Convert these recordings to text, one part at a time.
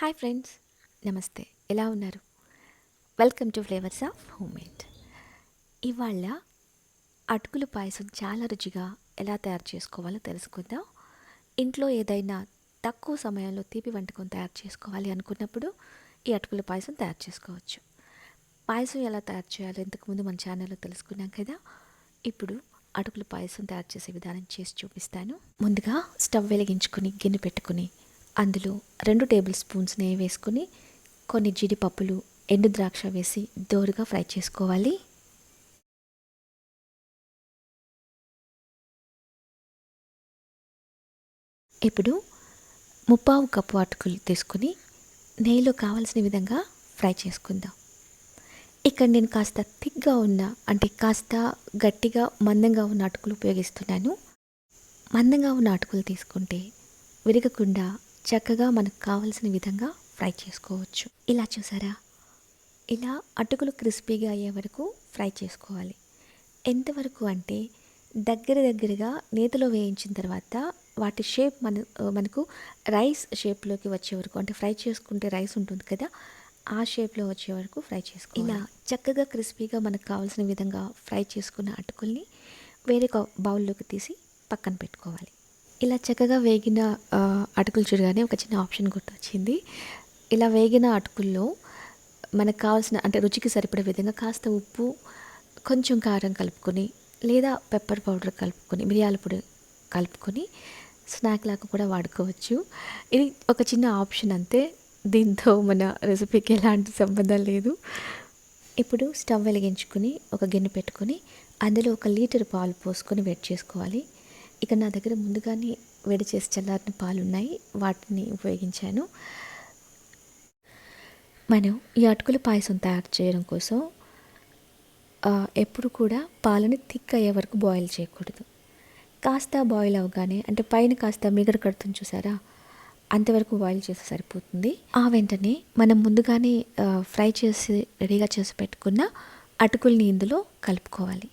Hi friends నమస్తే. ఎలా ఉన్నారు? Welcome to flavours of homemade ఇవాళ అటుకుల పాయసం చాలా రుచిగా ఎలా తయారు చేసుకోవాలో తెలుసుకుందాం. ఇంట్లో ఏదైనా తక్కువ సమయంలో తీపి వంటకం తయారు చేసుకోవాలి అనుకున్నప్పుడు ఈ అటుకుల పాయసం తయారు చేసుకోవచ్చు. పాయసం ఎలా తయారు చేయాలో ఇంతకుముందు మన ఛానల్లో తెలుసుకున్నాం కదా. ఇప్పుడు అటుకుల పాయసం తయారు చేసే విధానం చేసి చూపిస్తాను. ముందుగా స్టవ్ వెలిగించుకొని గిన్నె పెట్టుకుని అందులో రెండు టేబుల్ స్పూన్స్ నెయ్యి వేసుకొని కొన్ని జీడిపప్పులు ఎండు ద్రాక్ష వేసి దోరగా ఫ్రై చేసుకోవాలి. ఇప్పుడు ముప్పావు కప్పు అటుకులు తీసుకుని నెయ్యిలో కావలసిన విధంగా ఫ్రై చేసుకుందాం. ఇక్కడ నేను కాస్త థిక్గా ఉన్న అంటే కాస్త గట్టిగా మందంగా ఉన్న అటుకులు ఉపయోగిస్తున్నాను. మందంగా ఉన్న అటుకులు తీసుకుంటే విరగకుండా చక్కగా మనకు కావలసిన విధంగా ఫ్రై చేసుకోవచ్చు. ఇలా చూసారా? ఇలా అటుకులు క్రిస్పీగా అయ్యే వరకు ఫ్రై చేసుకోవాలి. ఎంతవరకు అంటే దగ్గర దగ్గరగా నేతలో వేయించిన తర్వాత వాటి షేప్ మన మనకు రైస్ షేప్లోకి వచ్చే వరకు అంటే ఫ్రై చేసుకుంటే రైస్ ఉంటుంది కదా ఆ షేప్లో వచ్చే వరకు ఫ్రై చేసుకో ఇలా చక్కగా క్రిస్పీగా మనకు కావాల్సిన విధంగా ఫ్రై చేసుకున్న అటుకుల్ని వేరే బౌల్లోకి తీసి పక్కన పెట్టుకోవాలి. ఇలా చక్కగా వేగిన అటుకులు చూడగానే ఒక చిన్న ఆప్షన్ గుర్తొచ్చింది. ఇలా వేగిన అటుకుల్లో మనకు కావాల్సిన అంటే రుచికి సరిపడే విధంగా కాస్త ఉప్పు కొంచెం కారం కలుపుకొని లేదా పెప్పర్ పౌడర్ కలుపుకొని మిరియాల పొడి కలుపుకొని స్నాక్ లాగా కూడా వాడుకోవచ్చు. ఇది ఒక చిన్న ఆప్షన్ అంతే. దీంతో మన రెసిపీకి ఎలాంటి సంబంధం లేదు. ఇప్పుడు స్టవ్ వెలిగించుకొని ఒక గిన్నె పెట్టుకొని అందులో ఒక లీటర్ పాలు పోసుకొని వెయిట్ చేసుకోవాలి. ఇక నా దగ్గర ముందుగానే వేడి చేసి చల్లారిన పాలు ఉన్నాయి వాటిని ఉపయోగించాను. మనం ఈ అటుకుల పాయసం తయారు చేయడం కోసం ఎప్పుడు కూడా పాలని థిక్ అయ్యే వరకు బాయిల్ చేయకూడదు. కాస్త బాయిల్ అవగానే అంటే పైన కాస్త మిగడ కడుతుంది చూసారా? అంతవరకు బాయిల్ చేస్తే సరిపోతుంది. ఆ వెంటనే మనం ముందుగానే ఫ్రై చేసి రెడీగా చేసి పెట్టుకున్న అటుకుల్ని ఇందులో కలుపుకోవాలి.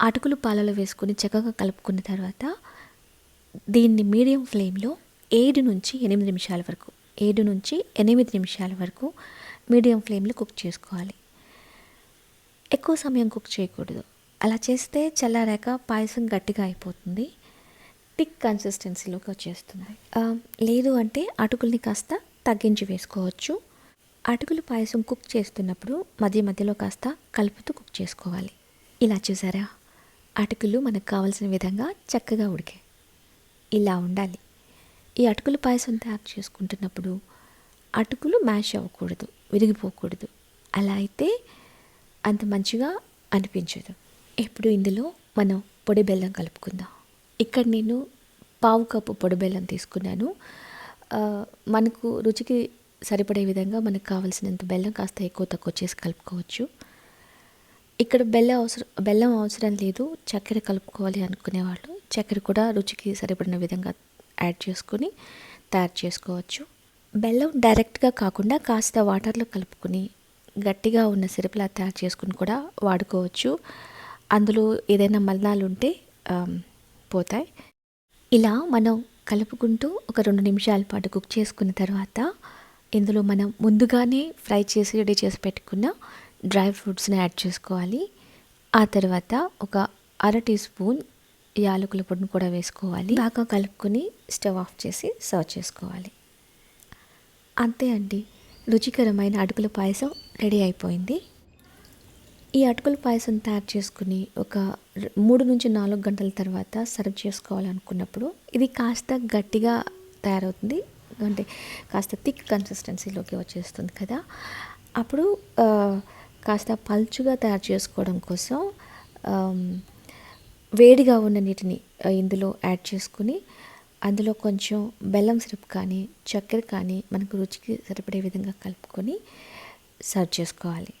అటుకులు పాలలో వేసుకొని చక్కగా కలుపుకున్న తర్వాత దీన్ని మీడియం ఫ్లేమ్లో ఏడు నుంచి ఎనిమిది నిమిషాల వరకు ఏడు నుంచి ఎనిమిది నిమిషాల వరకు మీడియం ఫ్లేమ్లో కుక్ చేసుకోవాలి. ఎక్కువ సమయం కుక్ చేయకూడదు. అలా చేస్తే చల్లారాక పాయసం గట్టిగా అయిపోతుంది. థిక్ కన్సిస్టెన్సీలోకి వచ్చేస్తుంది. లేదు అంటే అటుకుల్ని కాస్త తగ్గించి వేసుకోవచ్చు. అటుకులు పాయసం కుక్ చేస్తున్నప్పుడు మధ్య మధ్యలో కాస్త కలుపుతూ కుక్ చేసుకోవాలి. ఇలా చూసారా? అటుకులు మనకు కావాల్సిన విధంగా చక్కగా ఉడికాయి ఇలా ఉండాలి. ఈ అటుకులు పాయసం తయారు చేసుకుంటున్నప్పుడు అటుకులు మ్యాష్ అవ్వకూడదు విరిగిపోకూడదు. అలా అయితే అంత మంచిగా అనిపించదు. ఇప్పుడు ఇందులో మనం పొడి బెల్లం కలుపుకుందాం. ఇక్కడ నేను పావు కప్పు పొడి బెల్లం తీసుకున్నాను. మనకు రుచికి సరిపడే విధంగా మనకు కావాల్సినంత బెల్లం కాస్త ఎక్కువ తక్కువ చేసి కలుపుకోవచ్చు. ఇక్కడ బెల్లం అవసరం బెల్లం అవసరం లేదు చక్కెర కలుపుకోవాలి అనుకునేవాళ్ళు. చక్కెర కూడా రుచికి సరిపడిన విధంగా యాడ్ చేసుకొని తయారు చేసుకోవచ్చు. బెల్లం డైరెక్ట్గా కాకుండా కాస్త వాటర్లో కలుపుకొని గట్టిగా ఉన్న సిరప్లా తయారు చేసుకుని కూడా వాడుకోవచ్చు. అందులో ఏదైనా మలనాలు ఉంటే పోతాయి. ఇలా మనం కలుపుకుంటూ ఒక రెండు నిమిషాల పాటు కుక్ చేసుకున్న తర్వాత ఇందులో మనం ముందుగానే ఫ్రై చేసి రెడీ చేసి పెట్టుకున్న డ్రై ఫ్రూట్స్ని యాడ్ చేసుకోవాలి. ఆ తర్వాత ఒక అర టీ స్పూన్ యాలకుల పొడిని కూడా వేసుకోవాలి. బాగా కలుపుకొని స్టవ్ ఆఫ్ చేసి సర్వ్ చేసుకోవాలి. అంతే అండి. రుచికరమైన అటుకుల పాయసం రెడీ అయిపోయింది. ఈ అటుకుల పాయసం తయారు చేసుకుని ఒక మూడు నుంచి నాలుగు గంటల తర్వాత సర్వ్ చేసుకోవాలనుకున్నప్పుడు ఇది కాస్త గట్టిగా తయారవుతుంది. అంటే కాస్త థిక్ కన్సిస్టెన్సీలోకి వచ్చేస్తుంది కదా. అప్పుడు కాస్త పల్చుగా తయారు చేసుకోవడం కోసం వేడిగా ఉన్న నీటిని ఇందులో యాడ్ చేసుకుని అందులో కొంచెం బెల్లం సిరప్ కానీ చక్కెర కానీ మనకు రుచికి సరిపడే విధంగా కలుపుకొని సర్వ్ చేసుకోవాలి.